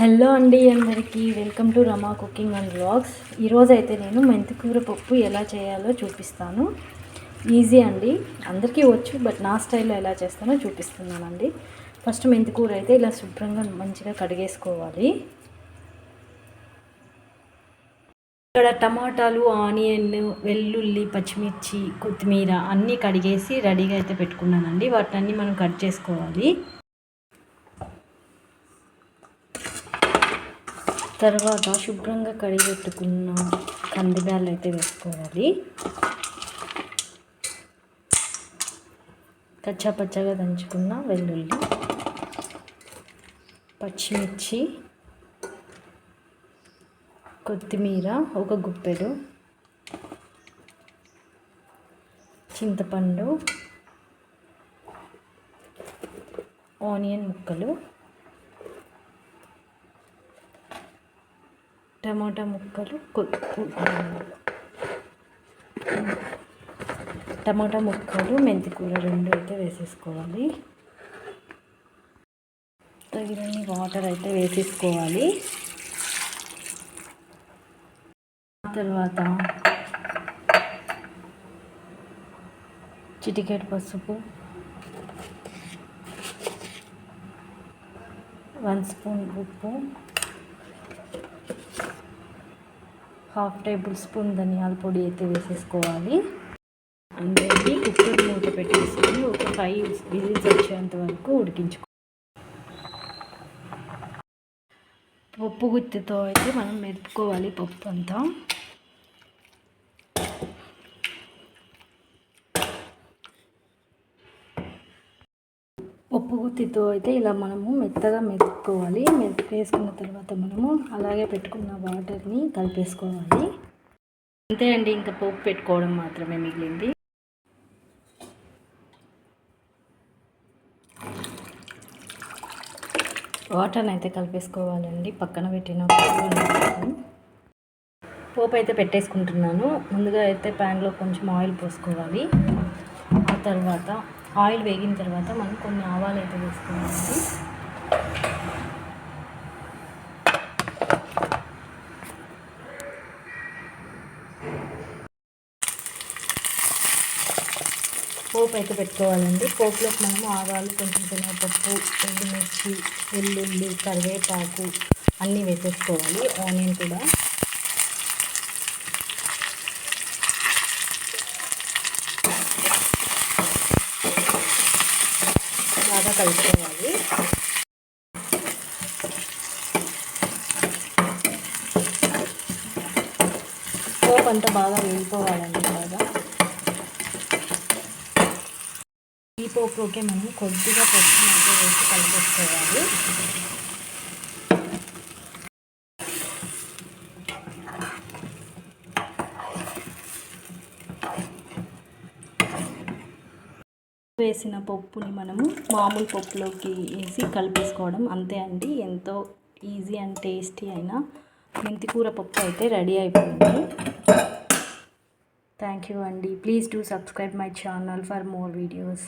Hello అండి అందరికీ welcome to Rama cooking and blogs ఈరోజు అయితే నేను మెంతికూర పప్పు ఎలా చేయాలో చూపిస్తాను. ఈజీ అండి. అందరికీ వచ్చు బట్ నా స్టైల్లో ఎలా చేస్తానో చూపిస్తున్నానండి. ఫస్ట్ మెంతికూర అయితే ఇలా శుభ్రంగా మంచిగా కడిగేసుకోవాలి. ఇక్కడ టమాటాలు ఆనియన్ వెల్లుల్లి పచ్చిమిర్చి కొత్తిమీర అన్నీ కడిగేసి రెడీగా అయితే పెట్టుకున్నానండి. వాటిని మనం కట్ చేసుకోవాలి. తర్వాత శుభ్రంగా కడిగెట్టుకున్న కందిబ్యాలు అయితే వేసుకోవాలి. కచ్చా పచ్చగా దంచుకున్న వెల్లుల్లి పచ్చిమిర్చి కొత్తిమీర ఒక గుప్పెడు చింతపండు ఆనియన్ ముక్కలు టమాటా ముక్కలు టమాటా ముక్కలు మెంతికూర రెండు అయితే వేసేసుకోవాలి. తగినన్ని వాటర్ అయితే వేసేసుకోవాలి. తర్వాత చిటికెట్ పసుపు వన్ స్పూన్ ఉప్పు హాఫ్ టేబుల్ స్పూన్ ధనియాల పొడి అయితే వేసేసుకోవాలి. అందరికీ కుక్కర్ మూత పెట్టేసుకొని ఒక ఫైవ్ విజిల్స్ వచ్చేంత వరకు ఉడికించుకో. పప్పు గుత్తితో అయితే మనం మెరుపుకోవాలి పప్పు అంతా పప్పు అయితే ఇలా మనము మెత్తగా మెతుక్కోవాలి మెతుకు వేసుకున్న తర్వాత మనము అలాగే పెట్టుకున్న వాటర్ని కలిపేసుకోవాలి. అంతే అండి ఇంకా పోపు పెట్టుకోవడం మాత్రమే మిగిలింది. వాటర్ని అయితే కలిపేసుకోవాలండి పక్కన పెట్టిన పోపు అయితే పెట్టేసుకుంటున్నాను. ముందుగా అయితే ప్యాన్లో కొంచెం ఆయిల్ పోసుకోవాలి. ఆ తర్వాత ఆయిల్ వేగిన తర్వాత మనం కొన్ని ఆవాలు అయితే వేసుకోవాలి. పోపు అయితే పెట్టుకోవాలండి. పోపులోకి మనం ఆవాలు కొంచెం శనగపప్పు ఎండుమిర్చి వెల్లుల్లి కరివేపాకు అన్నీ వేసేసుకోవాలి. ఆనియన్ కూడా బాగా కలుపుకోవాలి. పోపు అంతా బాగా వేగిపోవాలండి బాగా. ఈ పోపులోకి మనం కొద్దిగా పచ్చి వేసి కలిపేసుకోవాలి. వేసిన పప్పుని మనము మామూలు పప్పులోకి వేసి కలిపేసుకోవడం అంతే అండి. ఎంతో ఈజీ అండ్ టేస్టీ అయిన మెంతికూర పప్పు అయితే రెడీ అయిపోయింది. థ్యాంక్ యూ అండి. Please do subscribe my channel for more videos